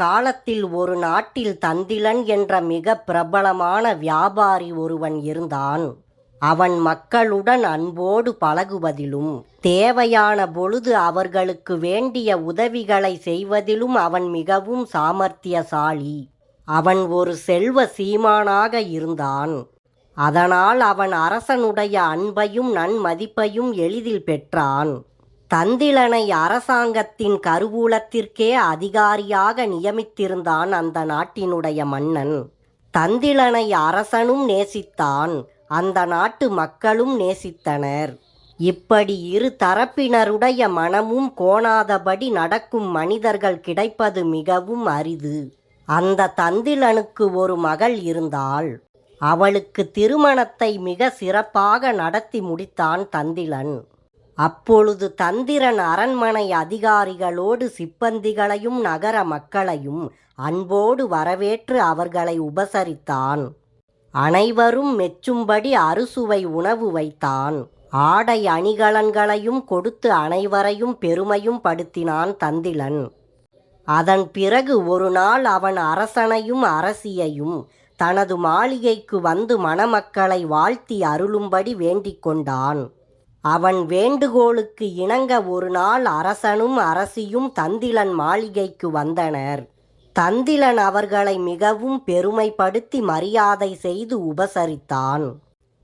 அக்காலத்தில் ஒரு நாட்டில் தந்திலன் என்ற மிக பிரபலமான வியாபாரி ஒருவன் இருந்தான். அவன் மக்களுடன் அன்போடு பழகுவதிலும் தேவையான பொழுது அவர்களுக்கு வேண்டிய உதவிகளை செய்வதிலும் அவன் மிகவும் சாமர்த்தியசாலி. அவன் ஒரு செல்வ சீமானாக இருந்தான். அதனால் அவன் அரசனுடைய அன்பையும் நன்மதிப்பையும் எளிதில் பெற்றான். தந்திலனை அரசாங்கத்தின் கருவூலத்திற்கே அதிகாரியாக நியமித்திருந்தான் அந்த நாட்டினுடைய மன்னன். தந்திலனை அரசனும் நேசித்தான் அந்த நாட்டு மக்களும் நேசித்தனர். இப்படி இரு தரப்பினருடைய மனமும் கோணாதபடி நடக்கும் மனிதர்கள் கிடைப்பது மிகவும் அரிது. அந்த தந்திலனுக்கு ஒரு மகள் இருந்தாள். அவளுக்கு திருமணத்தை மிக சிறப்பாக நடத்தி முடித்தான் தந்திலன். அப்பொழுது தந்திரன் அரண்மனை அதிகாரிகளோடு சிப்பந்திகளையும் நகர மக்களையும் அன்போடு வரவேற்று அவர்களை உபசரித்தான். அனைவரும் மெச்சும்படி அறுசுவை உணவு வைத்தான். ஆடை அணிகலன்களையும் கொடுத்து அனைவரையும் பெருமையும் படுத்தினான் தந்திலன். அதன் பிறகு ஒரு நாள் அவன் அரசனையும் அரசியையும் தனது மாளிகைக்கு வந்து மணமக்களை வாழ்த்தி அருளும்படி வேண்டிக் கொண்டான். அவன் வேண்டுகோளுக்கு இணங்க ஒரு நாள் அரசனும் அரசியும் தந்திலன் மாளிகைக்கு வந்தனர். தந்திலன் அவர்களை மிகவும் பெருமைப்படுத்தி மரியாதை செய்து உபசரித்தான்.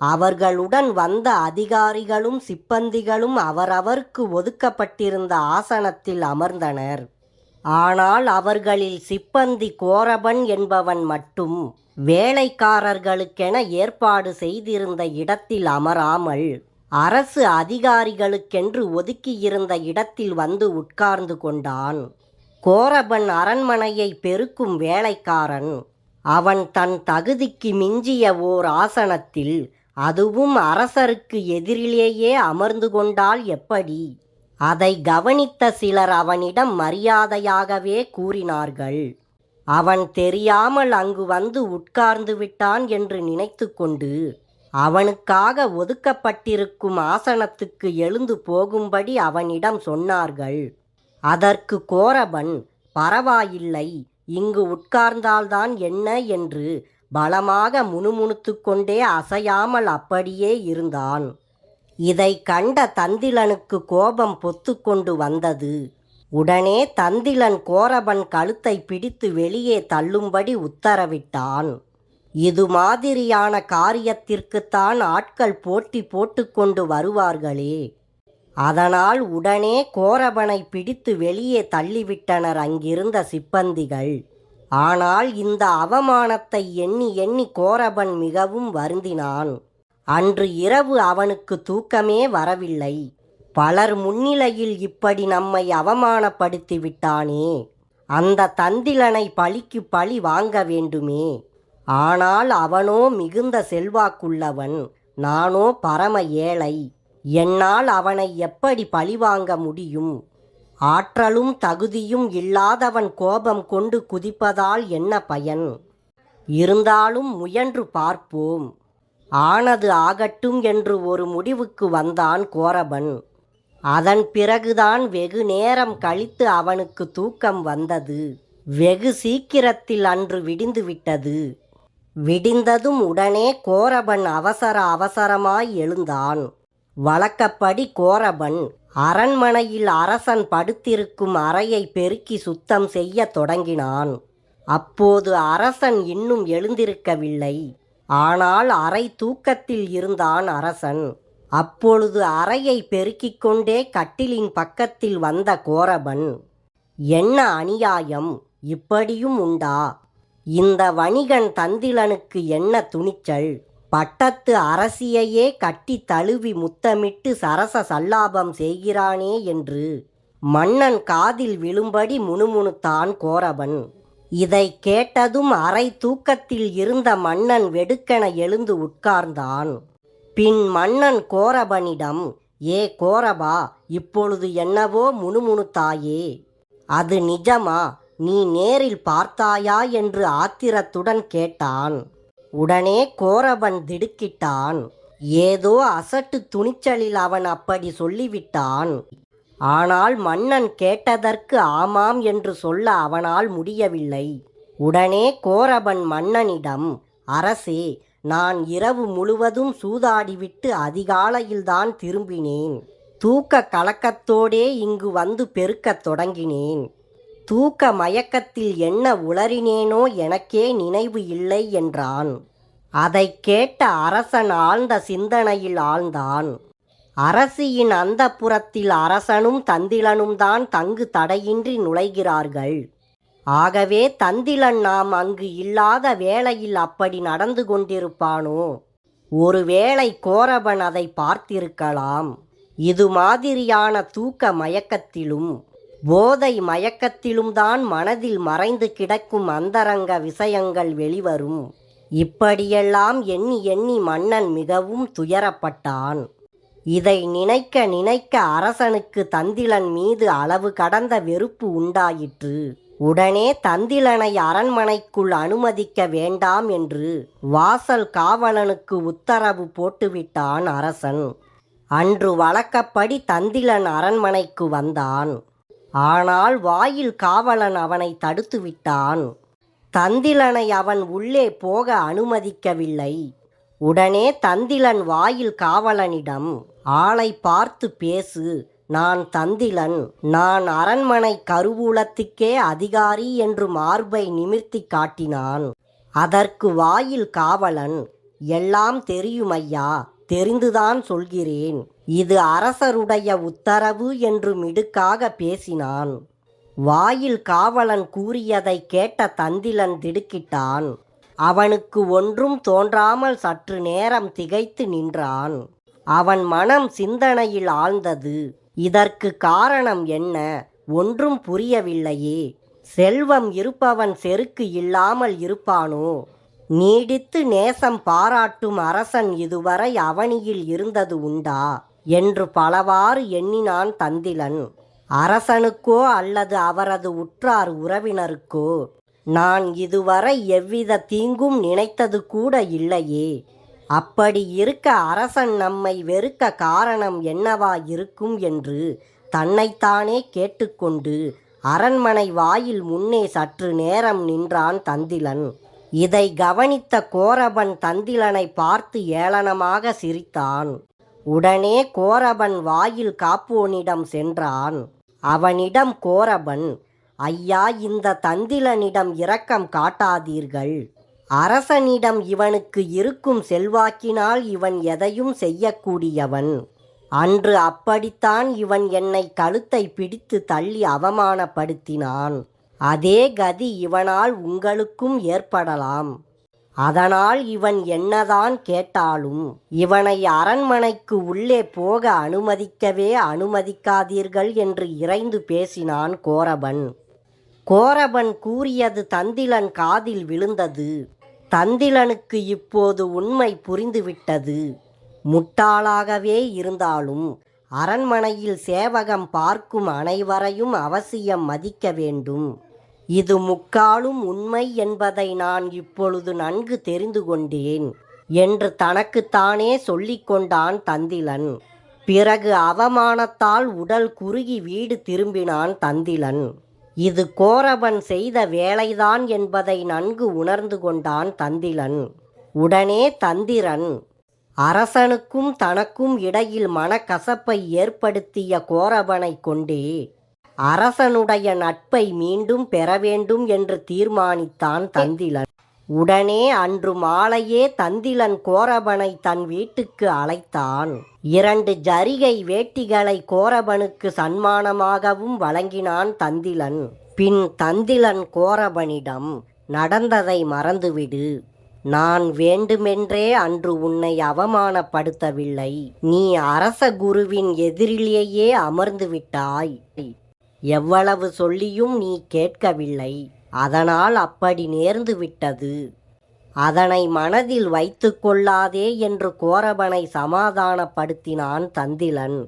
அவர்களுடன் வந்த அதிகாரிகளும் சிப்பந்திகளும் அவரவர்க்கு ஒதுக்கப்பட்டிருந்த ஆசனத்தில் அமர்ந்தனர். ஆனால் அவர்களில் சிப்பந்தி கோரபன் என்பவன் மட்டும் வேலைக்காரர்களுக்கென ஏற்பாடு செய்திருந்த இடத்தில் அமராமல் அரசு அதிகாரிகளுக்கென்று ஒதுக்கியிருந்த இடத்தில் வந்து உட்கார்ந்து கொண்டான். கோரபன் அரண்மனையை பெருக்கும் வேலைக்காரன். அவன் தன் தகுதிக்கு மிஞ்சிய ஓர் ஆசனத்தில் அதுவும் அரசருக்கு எதிரிலேயே அமர்ந்து கொண்டால் எப்படி? அதை கவனித்த சிலர் அவனிடம் மரியாதையாகவே கூறினார்கள். அவன் தெரியாமல் அங்கு வந்து உட்கார்ந்து விட்டான் என்று நினைத்து கொண்டு அவனுக்காக ஒதுக்கப்பட்டிருக்கும் ஆசனத்துக்கு எழுந்து போகும்படி அவனிடம் சொன்னார்கள். அதற்கு கோரபன் பரவாயில்லை இங்கு உட்கார்ந்தால்தான் என்ன என்று பலமாக முணுமுணுத்து கொண்டே அசையாமல் அப்படியே இருந்தான். இதை கண்ட தந்திலனுக்கு கோபம் பொத்துக்கொண்டு வந்தது. உடனே தந்திலன் கோரபன் கழுத்தை பிடித்து வெளியே தள்ளும்படி உத்தரவிட்டான். இது மாதிரியான காரியத்திற்குத்தான் ஆட்கள் போட்டி போட்டுக்கொண்டு வருவார்களே. அதனால் உடனே கோரபனை பிடித்து வெளியே தள்ளிவிட்டனர் அங்கிருந்த சிப்பந்திகள். ஆனால் இந்த அவமானத்தை எண்ணி எண்ணி கோரபன் மிகவும் வருந்தினான். அன்று இரவு அவனுக்கு தூக்கமே வரவில்லை. பலர் முன்னிலையில் இப்படி நம்மை அவமானப்படுத்தி விட்டானே அந்த தந்திலனை பழிக்கு பழி வாங்க வேண்டுமே. ஆனால் அவனோ மிகுந்த செல்வாக்குள்ளவன் நானோ பரம ஏழை. என்னால் அவனை எப்படி பழிவாங்க முடியும்? ஆற்றலும் தகுதியும் இல்லாதவன் கோபம் கொண்டு குதிப்பதால் என்ன பயன்? இருந்தாலும் முயன்று பார்ப்போம். ஆனது ஆகட்டும் என்று ஒரு முடிவுக்கு வந்தான் கோரபன். அதன் பிறகுதான் வெகு நேரம் கழித்து அவனுக்கு தூக்கம் வந்தது. வெகு சீக்கிரத்தில் அன்று விடிந்துவிட்டது விடிந்ததும் உடனே கோரபன் அவசர அவசரமாய் எழுந்தான். வழக்கப்படி கோரபன் அரண்மனையில் அரசன் படுத்திருக்கும் அறையை பெருக்கி சுத்தம் செய்ய தொடங்கினான். அப்போது அரசன் இன்னும் எழுந்திருக்கவில்லை. ஆனால் அறை தூக்கத்தில் இருந்தான் அரசன். அப்பொழுது அறையை பெருக்கிக் கொண்டே கட்டிலின் பக்கத்தில் வந்த கோரபன் என்ன அநியாயம்? இப்படியும் உண்டா? இந்த வணிகன் தந்திலனுக்கு என்ன துணிச்சல்? பட்டத்து அரசியையே கட்டி தழுவி முத்தமிட்டு சரச சல்லாபம் செய்கிறானே என்று மன்னன் காதில் விழும்படி முணுமுணுத்தான் கோரவன். இதை கேட்டதும் அரை தூக்கத்தில் இருந்த மன்னன் வெடுக்கென எழுந்து உட்கார்ந்தான். பின் மன்னன் கோரபனிடம் ஏ கோரபா இப்பொழுது என்னவோ முணுமுணுத்தாயே? அது நிஜமா? நீ நேரில் பார்த்தாயா என்று ஆத்திரத்துடன் கேட்டான். உடனே கோரவன் திடுக்கிட்டான். ஏதோ அசட்டு துணிச்சலில் அவன் அப்படி சொல்லிவிட்டான். ஆனால் மன்னன் கேட்டதற்கு ஆமாம் என்று சொல்ல அவனால் முடியவில்லை. உடனே கோரபன் மன்னனிடம் அரசே நான் இரவு முழுவதும் சூதாடிவிட்டு அதிகாலையில்தான் திரும்பினேன். தூக்க கலக்கத்தோடே இங்கு வந்து பெருக்கத் தொடங்கினேன். தூக்க மயக்கத்தில் என்ன உளறினேனோ எனக்கே நினைவு இல்லை என்றான். அதைக் கேட்ட அரசன் ஆழ்ந்த சிந்தனையில் ஆழ்ந்தான். அரசியின் அந்தப்புறத்தில் அரசனும் தந்திலனும் தான் தங்கு தடையின்றி நுழைகிறார்கள். ஆகவே தந்திலன் நாம் அங்கு இல்லாத வேளையில் அப்படி நடந்து கொண்டிருப்பானோ? ஒருவேளை கோரபன் அதை பார்த்திருக்கலாம். இது மாதிரியான தூக்க மயக்கத்திலும் போதை மயக்கத்திலும் தான் மனதில் மறைந்து கிடக்கும் அந்தரங்க விஷயங்கள் வெளிவரும். இப்படியெல்லாம் எண்ணி எண்ணி மன்னன் மிகவும் துயரப்பட்டான். இதை நினைக்க நினைக்க அரசனுக்கு தந்திலன் மீது அளவு கடந்த வெறுப்பு உண்டாயிற்று. உடனே தந்திலனை அரண்மனைக்குள் அனுமதிக்க வேண்டாம் என்று வாசல் காவலனுக்கு உத்தரவு போட்டுவிட்டான் அரசன். அன்று வழக்கப்படி தந்திலன் அரண்மனைக்கு வந்தான். ஆனால் வாயில் காவலன் அவனை தடுத்துவிட்டான். தந்திலனை அவன் உள்ளே போக அனுமதிக்கவில்லை. உடனே தந்திலன் வாயில் காவலனிடம் ஆளை பார்த்து பேசு நான் தந்திலன். நான் அரண்மனை கருவூலத்துக்கே அதிகாரி என்று மார்பை நிமிர்த்தி காட்டினான். அதற்கு வாயில் காவலன் எல்லாம் தெரியுமையா? தெரிந்துதான் சொல்கிறேன். இது அரசருடைய உத்தரவு என்று மிடுக்காக பேசினான். வாயில் காவலன் கூறியதை கேட்ட தந்திலன் திடுக்கிட்டான். அவனுக்கு ஒன்றும் தோன்றாமல் சற்று நேரம் திகைத்து நின்றான். அவன் மனம் சிந்தனையில் ஆழ்ந்தது. இதற்கு காரணம் என்ன? ஒன்றும் புரியவில்லையே. செல்வம் இருப்பவன் செருக்கு இல்லாமல் இருப்பானோ? நீடித்து நேசம் பாராட்டும் அரசன் இதுவரை அவனியில் இருந்தது உண்டா? என்று பலவாறு எண்ணினான் தந்திலன். அரசனுக்கோ அல்லது அவரது உற்றார் உறவினருக்கோ நான் இதுவரை எவ்வித தீங்கும் நினைத்தது கூட இல்லையே. அப்படி இருக்க அரசன் நம்மை வெறுக்க காரணம் என்னவா இருக்கும்? என்று தன்னைத்தானே கேட்டுக்கொண்டு அரண்மனை வாயில் முன்னே சற்று நேரம் நின்றான் தந்திலன். இதை கவனித்த கோரபன் தந்திலனை பார்த்து ஏளனமாக சிரித்தான். உடனே கோரபன் வாயில் காப்போனிடம் சென்றான். அவனிடம் கோரபன் ஐயா இந்த தந்திலனிடம் இரக்கம் காட்டாதீர்கள். அரசனிடம் இவனுக்கு இருக்கும் செல்வாக்கினால் இவன் எதையும் செய்யக்கூடியவன். அன்று அப்படித்தான் இவன் என்னை கழுத்தை பிடித்து தள்ளி அவமானப்படுத்தினான். அதே கதி இவனால் உங்களுக்கும் ஏற்படலாம். அதனால் இவன் என்னதான் கேட்டாலும் இவனை அரண்மனைக்கு உள்ளே போக அனுமதிக்கவே அனுமதிக்காதீர்கள் என்று இறைந்து பேசினான் கோரபன். கோரபன் கூறியது தந்திலன் காதில் விழுந்தது. தந்திலனுக்கு இப்போது உண்மை புரிந்துவிட்டது. முட்டாளாகவே இருந்தாலும் அரண்மனையில் சேவகம் பார்க்கும் அனைவரையும் அவசியம் மதிக்க வேண்டும். இது முக்காலும் உண்மை என்பதை நான் இப்பொழுது நன்கு தெரிந்து கொண்டேன் என்று தனக்குத்தானே சொல்லிக்கொண்டான் தந்திலன். பிறகு அவமானத்தால் உடல் குறுகி வீடு திரும்பினான் தந்திலன். இது கோரவன் செய்த வேலைதான் என்பதை நன்கு உணர்ந்து கொண்டான் தந்திலன். உடனே தந்திரன் அரசனுக்கும் தனக்கும் இடையில் மனக்கசப்பை ஏற்படுத்திய கோரவனை கொண்டே அரசனுடைய நட்பை மீண்டும் பெற வேண்டும் என்று தீர்மானித்தான் தந்திலன். உடனே அன்று மாலையே தந்திலன் கோரபனை தன் வீட்டுக்கு அழைத்தான். இரண்டு ஜரிகை வேட்டிகளை கோரபனுக்கு சன்மானமாகவும் வழங்கினான் தந்திலன். பின் தந்திலன் கோரபனிடம் நடந்ததை மறந்துவிடு. நான் வேண்டுமென்றே அன்று உன்னை அவமானப்படுத்தவில்லை. நீ அரச குருவின் எதிரிலேயே அமர்ந்து விட்டாய் எவ்வளவு சொல்லியும் நீ கேட்கவில்லை. அதனால் அப்படி நேர்ந்து விட்டது. அதனை மனதில் வைத்து கொள்ளாதே என்று கோரபனை சமாதானப்படுத்தினான் தந்திலன்.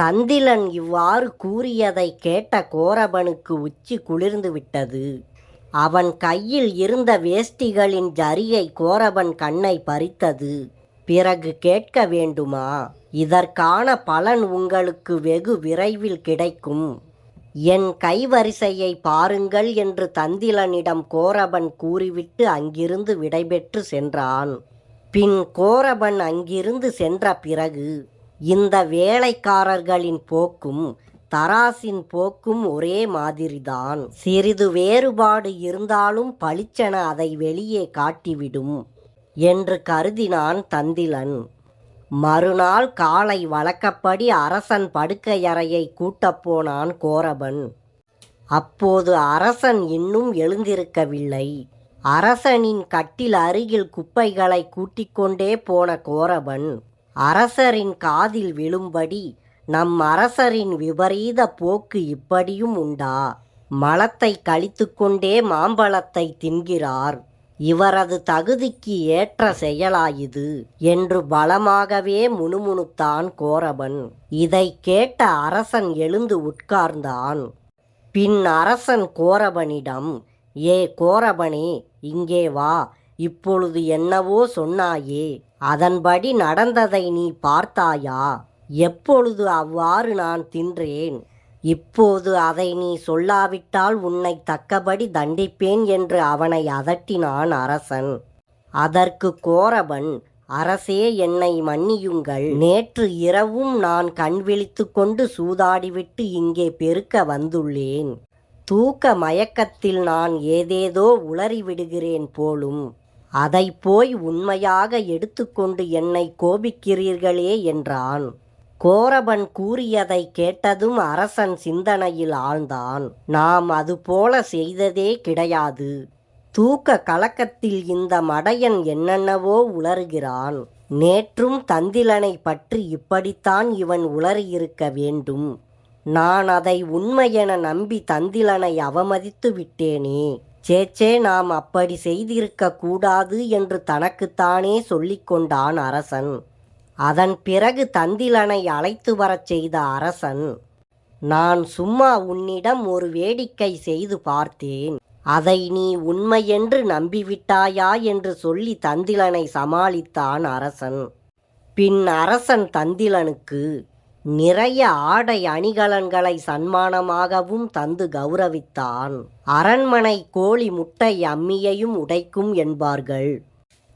தந்திலன் இவ்வாறு கூறியதை கேட்ட கோரபனுக்கு உச்சி குளிர்ந்து விட்டது. அவன் கையில் இருந்த வேஷ்டிகளின் ஜரிகை கோரபன் கண்ணை பறித்தது. பிறகு கேட்க வேண்டுமா? இதற்கான பலன் உங்களுக்கு வெகு விரைவில் கிடைக்கும். என் கைவரிசையை பாருங்கள் என்று தந்திலனிடம் கோரபன் கூறிவிட்டு அங்கிருந்து விடைபெற்று சென்றான். பின் கோரபன் அங்கிருந்து சென்ற பிறகு இந்த வேலைக்காரர்களின் போக்கும் தராசின் போக்கும் ஒரே மாதிரிதான். சிறிது வேறுபாடு இருந்தாலும் பளிச்சென அதை வெளியே காட்டிவிடும் என்று கருதினான் தந்திலன். மறுநாள் காலை வழக்கப்படி அரசன் படுக்கையறையை கூட்டப் போனான் கோரபன். அப்போது அரசன் இன்னும் எழுந்திருக்கவில்லை. அரசனின் கட்டில் அருகில் குப்பைகளை கூட்டிக்கொண்டே போன கோரபன் அரசரின் காதில் விழும்படி நம் அரசரின் விபரீத போக்கு இப்படியும் உண்டா? மலத்தை கழித்துக்கொண்டே மாம்பழத்தை தின்கிறார். இவரது தகுதிக்கு ஏற்ற செயலாயுது என்று பலமாகவே முணுமுணுத்தான் கோரபன் இதை கேட்ட அரசன் எழுந்து உட்கார்ந்தான். பின் அரசன் கோரபனிடம் ஏ கோரபனே இங்கே வா. இப்பொழுது என்னவோ சொன்னாயே. அதன்படி நடந்ததை நீ பார்த்தாயா? எப்பொழுது அவ்வாறு நான் தின்றேன்? இப்போது அதை நீ சொல்லாவிட்டால் உன்னை தக்கபடி தண்டிப்பேன் என்று அவனை அதட்டினான் அரசன். அதற்கு கோரபன் அரசே என்னை மன்னியுங்கள். நேற்று இரவும் நான் கண் விழித்து கொண்டு சூதாடிவிட்டு இங்கே பெருக்க வந்துள்ளேன். தூக்க மயக்கத்தில் நான் ஏதேதோ உளறிவிடுகிறேன் போலும். அதை போய் உண்மையாக எடுத்துக்கொண்டு என்னை கோபிக்கிறீர்களே என்றான். கோரபன் கூறியதை கேட்டதும் அரசன் சிந்தனையில் ஆழ்ந்தான். நாம் அதுபோல செய்ததே கிடையாது. தூக்க கலக்கத்தில் இந்த மடையன் என்னென்னவோ உளறுகிறான். நேற்றும் தந்திலனை பற்றி இப்படித்தான் இவன் உளறியிருக்க வேண்டும். நான் அதை உண்மையென நம்பி தந்திலனை அவமதித்து விட்டேனே. சேச்சே நாம் அப்படி செய்திருக்க கூடாது என்று தனக்குத்தானே சொல்லிக்கொண்டான் அரசன். அதன் பிறகு தந்திலனை அழைத்து வரச் செய்த அரசன் நான் சும்மா உன்னிடம் ஒரு வேடிக்கை செய்து பார்த்தேன். அதை நீ உண்மையென்று நம்பிவிட்டாயா? என்று சொல்லி தந்திலனை சமாளித்தான் அரசன். பின் அரசன் தந்திலனுக்கு நிறைய ஆடை அணிகலன்களை சன்மானமாகவும் தந்து கௌரவித்தான். அரண்மனை கோழி முட்டை அம்மியையும் உடைக்கும் என்பார்கள்.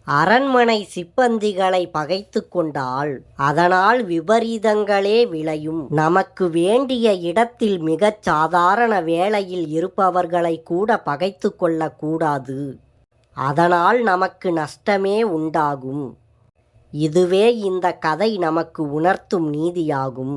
அரண்மனை சிப்பந்திகளை பகைத்து கொண்டால் அதனால் விபரீதங்களே விளையும். நமக்கு வேண்டிய இடத்தில் மிகச் சாதாரண வேளையில் இருப்பவர்களை கூட பகைத்து கொள்ளக்கூடாது அதனால் நமக்கு நஷ்டமே உண்டாகும். இதுவே இந்த கதை நமக்கு உணர்த்தும் நீதியாகும்.